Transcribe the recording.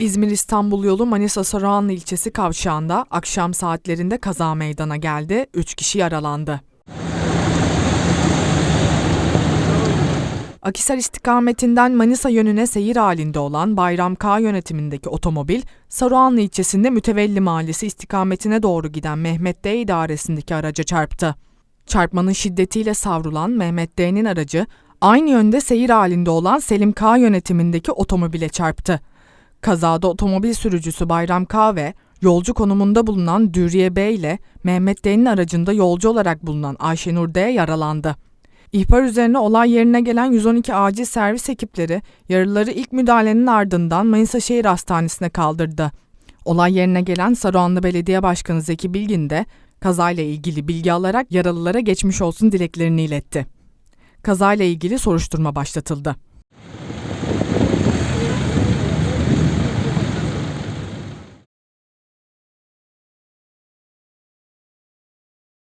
İzmir-İstanbul yolu Manisa Saruhanlı ilçesi kavşağında akşam saatlerinde kaza meydana geldi. 3 kişi yaralandı. Akisar istikametinden Manisa yönüne seyir halinde olan Bayram K yönetimindeki otomobil, Saruhanlı ilçesinde Mütevelli Mahallesi istikametine doğru giden Mehmet D idaresindeki araca çarptı. Çarpmanın şiddetiyle savrulan Mehmet D'nin aracı, aynı yönde seyir halinde olan Selim K yönetimindeki otomobile çarptı. Kazada otomobil sürücüsü Bayram K ve yolcu konumunda bulunan Dürriye B ile Mehmet D'nin aracında yolcu olarak bulunan Ayşenur D yaralandı. İhbar üzerine olay yerine gelen 112 acil servis ekipleri yaralıları ilk müdahalenin ardından Manisa Şehir Hastanesi'ne kaldırdı. Olay yerine gelen Saruhanlı Belediye Başkanı Zeki Bilgin de kazayla ilgili bilgi alarak yaralılara geçmiş olsun dileklerini iletti. Kazayla ilgili soruşturma başlatıldı.